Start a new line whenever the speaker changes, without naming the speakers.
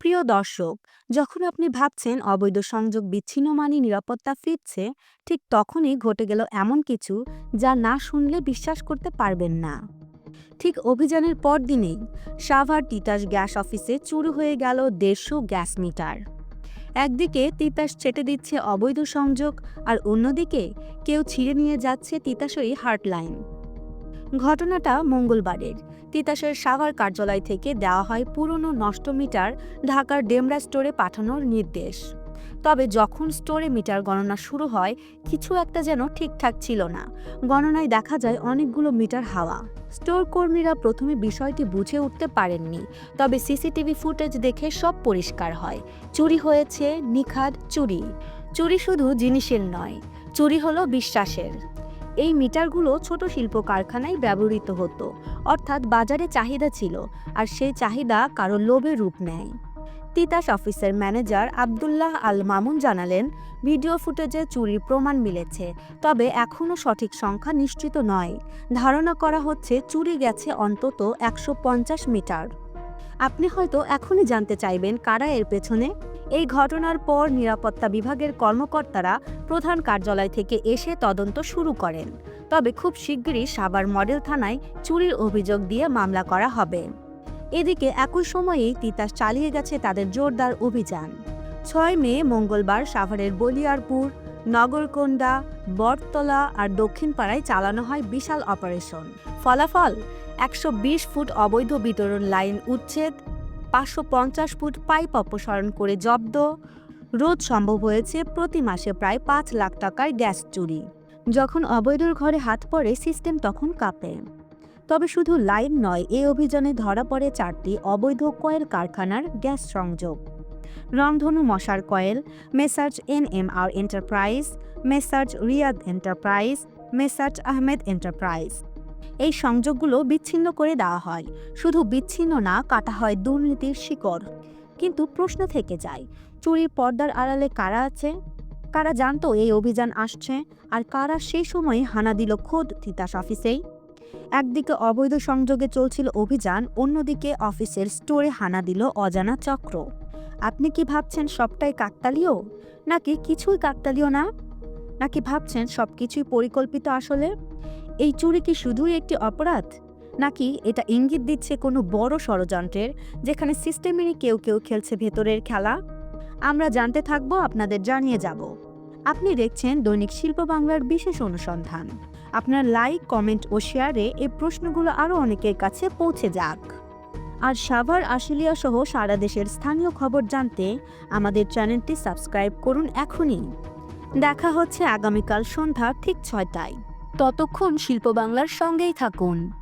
প্রিয় দর্শক, যখন আপনি ভাবছেন অবৈধ সংযোগ বিচ্ছিন্ন মানে নিরাপত্তা ফিরছে, ঠিক তখনই ঘটে গেল এমন কিছু যা না শুনলে বিশ্বাস করতে পারবেন না। ঠিক অভিযানের পর দিনেই সাভার তিতাস গ্যাস অফিসে চুরি হয়ে গেল দেড়শো গ্যাস মিটার। একদিকে তিতাস ছেটে দিচ্ছে অবৈধ সংযোগ আর অন্যদিকে কেউ ছিঁড়ে নিয়ে যাচ্ছে তিতাসই হার্টলাইন। ঘটনাটা মঙ্গলবারের। তিতাসের সাভার কার্যালয় থেকে দেওয়া হয় পুরনো নষ্ট মিটার ঢাকার ডেমরা স্টোরে পাঠানোর নির্দেশ। তবে যখন স্টোরে মিটার গণনা শুরু হয়, কিছু একটা যেন ঠিকঠাক ছিল না। গণনায় দেখা যায় অনেকগুলো মিটার হাওয়া। স্টোর কর্মীরা প্রথমে বিষয়টি বুঝে উঠতে পারেননি, তবে সিসিটিভি ফুটেজ দেখে সব পরিষ্কার হয়। চুরি হয়েছে, নিখাদ চুরি। চুরি শুধু জিনিসের নয়, চুরি হলো বিশ্বাসের। এই মিটারগুলো ছোট শিল্প কারখানায় ব্যবহৃত হতো, অর্থাৎ বাজারে চাহিদা ছিল, আর সেই চাহিদা কারও লোভে রূপ নেয়। তিতাস অফিসের ম্যানেজার আবদুল্লাহ আল মামুন জানালেন, ভিডিও ফুটেজে চুরির প্রমাণ মিলেছে, তবে এখনও সঠিক সংখ্যা নিশ্চিত নয়। ধারণা করা হচ্ছে চুরি গেছে অন্তত একশো পঞ্চাশ মিটার। আপনি হয়তো এখনই জানতে চাইবেন কারা এর পেছনে। এই ঘটনার পর নিরাপত্তা বিভাগের কর্মকর্তারা প্রধান কার্যালয় থেকে এসে তদন্ত শুরু করেন। তবে খুব শিগগিরই সাভার মডেল থানায় চুরির অভিযোগ দিয়ে মামলা করা হবে। এদিকে একই সময়েই তিতাস চালিয়ে গেছে তাদের জোরদার অভিযান। ছয় মে মঙ্গলবার সাভারের বলিয়ারপুর, নগরকোন্ডা, বটতলা আর দক্ষিণপাড়ায় চালানো হয় বিশাল অপারেশন। ফলাফল, একশো বিশ ফুট অবৈধ বিতরণ লাইন উচ্ছেদ পাঁচশো পঞ্চাশ ফুট পাইপ অপসারণ করে জব্দ। রোধ সম্ভব হয়েছে প্রতি মাসে প্রায় পাঁচ লাখ টাকার গ্যাস চুরি। যখন অবৈধর ঘরে হাত পড়ে, সিস্টেম তখন কাঁপে। তবে শুধু লাইন নয় এই অভিযানে ধরা পড়ে চারটি অবৈধ কয়েল কারখানার গ্যাস সংযোগ। রংধনু মশার coil, messrs N M R enterprise, messrs Riyad enterprise, messrs Ahmed enterprise. এই সংযোগগুলো বিচ্ছিন্ন করে দেওয়া হয়। শুধু বিচ্ছিন্ন না, কাটা হয় দুর্নীতির শিকড়। কিন্তু প্রশ্ন থেকে যায়, চুরির পর্দার আড়ালে কারা আছে? কারা জানতো এই অভিযান আসছে? আর কারা সেই সময়ে হানা দিল খোদ তিতাস অফিসেই একদিকে অবৈধ সংযোগে চলছিল অভিযান, অন্যদিকে অফিসের স্টোরে হানা দিল অজানা চক্র। আপনি কি ভাবছেন সবটাই কাকতালীয়? নাকি কিছুই কাকতালীয় না? নাকি ভাবছেন সবকিছুই পরিকল্পিত আসলে? এই চুরি কি শুধুই একটি অপরাধ? নাকি এটা ইঙ্গিত দিচ্ছে কোনো বড় ষড়যন্ত্রের, যেখানে সিস্টেমেরই কেউ কেউ খেলছে ভেতরের খেলা? আমরা জানতে থাকব, আপনাদের জানিয়ে যাব। আপনি দেখছেন দৈনিক শিল্প বাংলার বিশেষ অনুসন্ধান। আপনার লাইক কমেন্ট ও শেয়ারে এই প্রশ্নগুলো আরও অনেকের কাছে পৌঁছে যাক। আর সাভার, আশুলিয়া সহ সারা দেশের স্থানীয় খবর জানতে আমাদের চ্যানেলটি সাবস্ক্রাইব করুন এখনই। দেখা হচ্ছে আগামীকাল সন্ধ্যা ঠিক ছয়টায়। ততক্ষণ শিল্প বাংলার সঙ্গেই থাকুন।